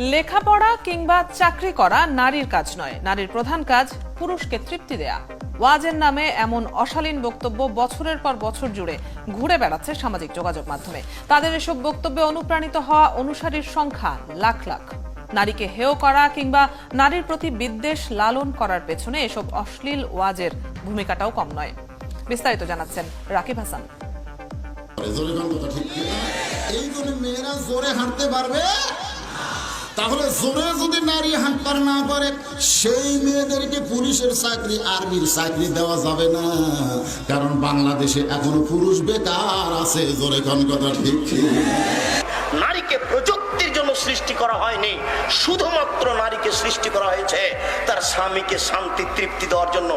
লেখাপড়া কিংবা চাকরি করা নারীর কাজ নয়। নারীর প্রধান কাজ পুরুষকে তৃপ্তি দেয়া। ওয়াজের নামে এমন অশালীন বক্তব্য বছরের পর বছর জুড়ে ঘুরে বেড়াচ্ছে সামাজিক যোগাযোগ মাধ্যমে। তাদের এসব বক্তব্যে অনুপ্রাণিত হওয়া অনুসারীর সংখ্যা লাখ লাখ। নারীকে হেয় করা কিংবা নারীর প্রতি বিদ্বেষ লালন করার পেছনে এসব অশ্লীল ওয়াজের ভূমিকাটাও কম নয়। বিস্তারিত জানাচ্ছেন রাকিব হাসান। জোরে হাঁটতে পারবে। তাহলে জোরে যদি নারী হাঁটতে না পারে সেই মেয়েদেরকে পুলিশের চাকরি, আর্মির চাকরি দেওয়া যাবে না। কারণ বাংলাদেশে এখনও পুরুষ বেকার আছে, জোরে কন কথা ঠিক? নারীকে প্রযুক্তির জন্য সৃষ্টি করা হয়নি। শুধুমাত্র নারীকে সৃষ্টি করা হয়েছে, তার স্বামীকে শান্তি, তৃপ্তি দেওয়ার জন্য।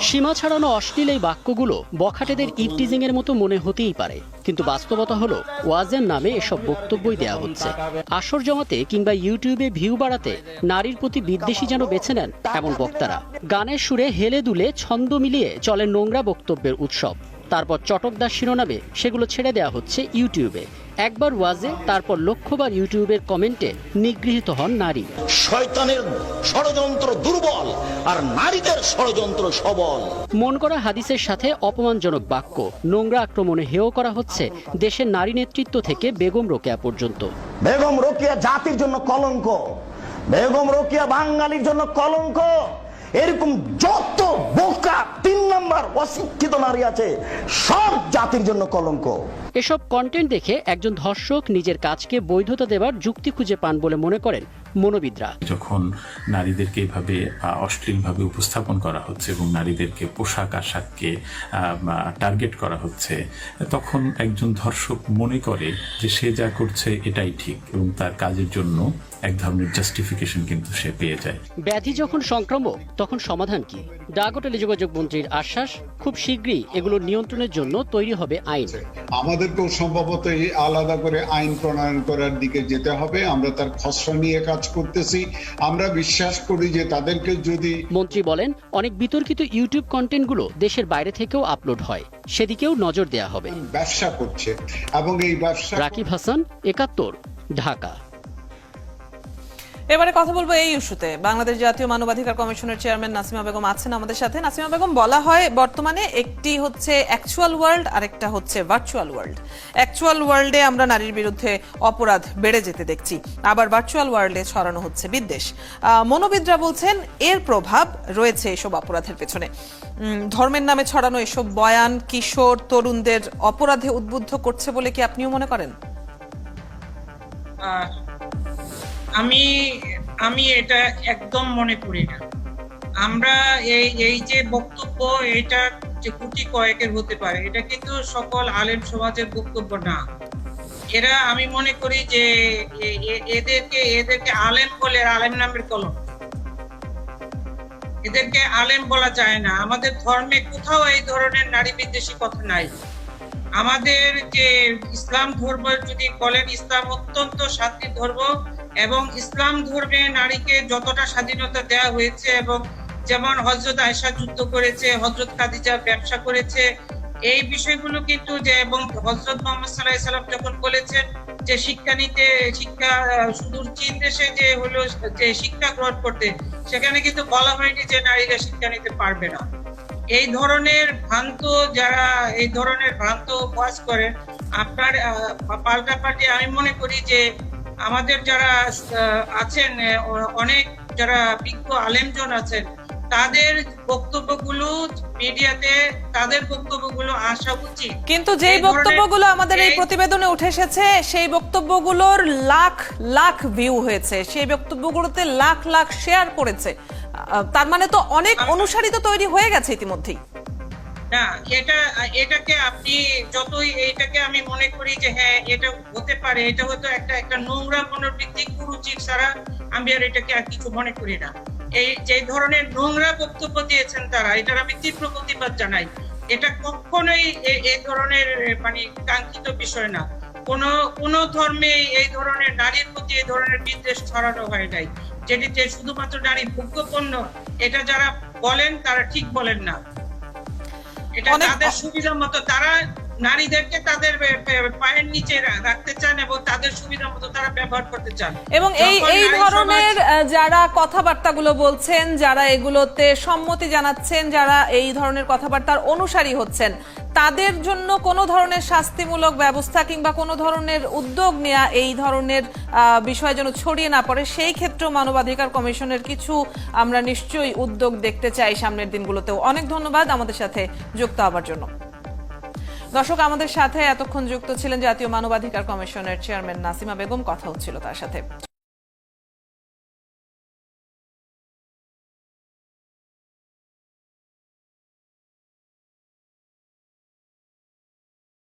সীমা ছাড়ানো অশ্লীল এই বাক্যগুলো বখাটেদের ইভটিজিং এর মতো মনে হতেই পারে। কিন্তু বাস্তবতা হলো ওয়াজের নামে এসব বক্তব্যই দেয়া হচ্ছে। আসর জমাতে কিংবা ইউটিউবে ভিউ বাড়াতে নারীর প্রতি বিদ্বেষী যেন বেছে নেন এমন বক্তারা। গানের সুরে হেলে দুলে ছন্দ মিলিয়ে চলে নোংরা বক্তব্যের উৎসব। তারপর চটকদার শিরোনামে সেগুলো ছেড়ে দেওয়া হচ্ছে ইউটিউবে। একবার ওয়াজে তারপর লক্ষ্যবার ইউটিউবের কমেন্টে নিগৃহীত হন নারী। শয়তানের ষড়যন্ত্র দুর্বল আর নারীদের ষড়যন্ত্র সবল। মন করা হাদিসের সাথে অপমানজনক বাক্য। নোংরা আক্রমণে হেয় করা হচ্ছে দেশের নারী নেতৃত্ব থেকে বেগম রোকেয়া পর্যন্ত। বেগম রোকেয়া জাতির জন্য কলঙ্ক। বেগম রোকেয়া বাঙালির জন্য কলঙ্ক। এরকম যত বোকা নাম্বার অশিক্ষিত নারী আছে। সব জাতির জন্য কলঙ্ক। এসব কন্টেন্ট দেখে একজন ধর্ষক নিজের কাজকে বৈধতা দেবার যুক্তি খুঁজে পান বলে মনে করেন মনোবিদরা। যখন নারীদেরকে এভাবে অশ্লীলভাবে উপস্থাপন করা হচ্ছে এবং নারীদেরকে পোশাক আশাককে টার্গেট করা হচ্ছে তখন একজন ধর্ষক মনে করে যে সে যা করছে এটাই ঠিক এবং তার কাজের জন্য এক ধরনের জাস্টিফিকেশন কিন্তু সে পেয়ে যায়। ব্যাধি যখন সংক্রামক তখন সমাধান কি? ডাক টেলিযোগাযোগ মন্ত্রীর আশ্বাস খুব শীঘ্রই এগুলো নিয়ন্ত্রণের জন্য তৈরি হবে আইন। আমাদেরকেও সম্ভবত এই আলাদা করে আইন প্রণয়ন করার দিকে যেতে হবে। আমরা তার খসড়া নিয়ে কাজ করতেছি। আমরা বিশ্বাস করি যে তাদেরকে যদি মন্ত্রী বলেন অনেক বিতর্কিত ইউটিউব কন্টেন্টগুলো দেশের বাইরে থেকেও আপলোড হয়। সেদিকেও নজর দেয়া হবে। ব্যবসা করছে এবং এই ব্যবসা রাকিব হাসান একাত্তর ঢাকা। এবারে কথা বলব এই ইস্যুতে। বাংলাদেশ জাতীয় মানবাধিকার কমিশনের চেয়ারম্যান নাসিমা বেগম আছেন আমাদের সাথে। নাসিমা বেগম, বলা হয় বর্তমানে একটি হচ্ছে অ্যাকচুয়াল ওয়ার্ল্ড আর একটা হচ্ছে ভার্চুয়াল ওয়ার্ল্ড অ্যাকচুয়াল ওয়ার্ল্ডে আমরা নারীর বিরুদ্ধে অপরাধ বেড়ে যেতে দেখছি। আবার ভার্চুয়াল ওয়ার্ল্ডে ছড়ানো হচ্ছে বিদ্বেষ। মনোবিদরা বলছেন, এর প্রভাব রয়েছে এসব অপরাধের পেছনে। ধর্মের নামে ছড়ানো এসব বয়ান কিশোর তরুণদের অপরাধে উদ্বুদ্ধ করছে বলে কি আপনিও মনে করেন? আমি আমি এটা একদম মনে করি না। আমরা এই এই যে বক্তব্য, এটা যে গুটি কয়েকের হতে পারে, এটা কিন্তু সকল আলেম সমাজের বক্তব্য না। এরা, আমি মনে করি যে এদেরকে এদেরকে আলেম বলে আলেম নামের কলম। এদেরকে আলেম বলা যায় না। আমাদের ধর্মে কোথাও এই ধরনের নারী বিদ্বেষী কথা নাই। আমাদের যে ইসলাম ধর্ম, যদি বলেন ইসলাম অত্যন্ত শান্তির ধর্ম এবং ইসলাম ধর্মে নারীকে যতটা স্বাধীনতা দেওয়া হয়েছে এবং যেমন হজরত আয়সা যুদ্ধ করেছে হজরত খাদিজা ব্যবসা করেছে, এই বিষয়গুলো কিন্তু যে এবং হজরত মোহাম্মদ সাল্লাহ সাল্লাম যখন বলেছেন যে শিক্ষা নিতে, শিক্ষা সুদূর চীন দেশে যে হলো, যে শিক্ষা গ্রহণ করতে, সেখানে কিন্তু বলা হয়নি যে নারীরা শিক্ষা নিতে পারবে না। এই ধরনের ভ্রান্ত যারা, এই ধরনের ভ্রান্ত কাজ করে আপনার পাল্টাপাল্টি আমি মনে করি যে আমাদের যারা আছেন অনেক যারা বিজ্ঞ আলেমজন আছেন তাদের বক্তব্যগুলো মিডিয়াতে তাদের বক্তব্যগুলো আসা উচিত। কিন্তু যেই বক্তব্যগুলো আমাদের এই প্রতিবেদনে উঠে এসেছে সেই বক্তব্যগুলোর লাখ লাখ ভিউ হয়েছে। সেই বক্তব্যগুলোতে লাখ লাখ শেয়ার করেছে। তার মানে তো অনেক অনুসারী তো তৈরি হয়ে গেছে ইতিমধ্যেই। না, এটা, এটাকে আপনি যতই, এইটাকে আমি মনে করি যে হ্যাঁ এটা হতে পারে, এটা হয়তো একটা একটা নোংরা মনোবৃত্তি কুরুচির ছাড়া আমি আর এটাকে আর কিছু মনে করি না। এই যে ধরনের নোংরা বক্তব্য দিয়েছেন তারা, এটার আমি তীব্র প্রতিবাদ জানাই। এটা কখনোই এই ধরনের মানে কাঙ্ক্ষিত বিষয় না। কোনো, কোন ধর্মে এই ধরনের নারীর প্রতি এই ধরনের বিদ্বেষ ছড়ানো হয় নাই। যেটিতে শুধুমাত্র নারী ভোগ্যপণ্য, এটা যারা বলেন তারা ঠিক বলেন না। এটা তাদের সুবিধা মতো তারা নারীদেরকে তাদের পায়ের নিচে রাখতে চান এবং তাদের সুবিধা মতো তারা ব্যবহার করতে চান। এবং এই এই ধরনের যারা কথাবার্তা যারা কথাবার্তাগুলো বলছেন যারা এগুলোতে সম্মতি জানাচ্ছেন যারা এই ধরনের কথাবার্তার অনুসারী হচ্ছেন তাদের জন্য কোনো ধরনের শাস্তিমূলক ব্যবস্থা কিংবা কোনো ধরনের উদ্যোগ নেওয়া এই ধরনের বিষয় যেন ছড়িয়ে না পড়ে, সেই ক্ষেত্রেও মানবাধিকার কমিশনের কিছু আমরা নিশ্চয়ই উদ্যোগ দেখতে চাই সামনের দিনগুলোতেও। অনেক ধন্যবাদ আমাদের সাথে যুক্ত হওয়ার জন্য। দর্শক, আমাদের সাথে এতক্ষণ যুক্ত ছিলেন জাতীয় মানবাধিকার কমিশনের চেয়ারম্যান নাসিমা বেগম। কথা হচ্ছিল তার সাথে।